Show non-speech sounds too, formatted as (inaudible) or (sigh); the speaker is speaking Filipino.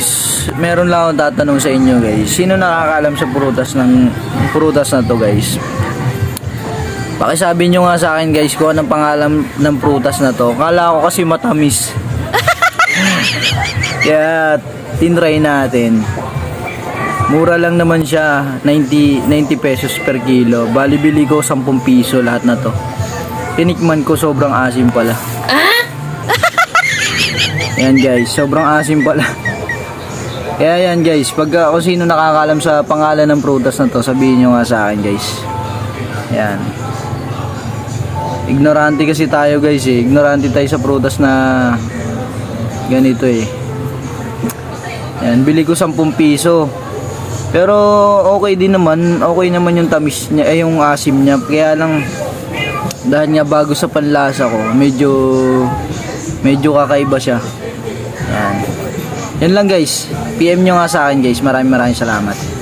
guys, meron lang akong tatanong sa inyo guys. Sino nakakaalam sa prutas ng prutas na to guys? Pakisabi nyo nga sa akin guys kung anong pangalan ng prutas na to. Kala ko kasi matamis. (laughs) Kaya tinry natin. Mura lang naman siya, 90 90 pesos per kilo. Bali bili ko 10 piso lahat na to. Tinikman ko sobrang asim pala. Yan guys, sobrang asim pala. (laughs) Kaya yan guys, pag uh, sino nakakalam sa pangalan ng prutas na to, sabihin nyo nga sa akin guys. Yan. Ignorante kasi tayo guys eh. Ignorante tayo sa prutas na ganito eh. Yan, bili ko 10 piso. Pero okay din naman, okay naman yung tamis niya, eh, yung asim niya. Kaya lang dahil nga bago sa panlasa ko, medyo medyo kakaiba siya. Yan. Yan lang guys. PM nyo nga sa akin guys. Maraming maraming salamat.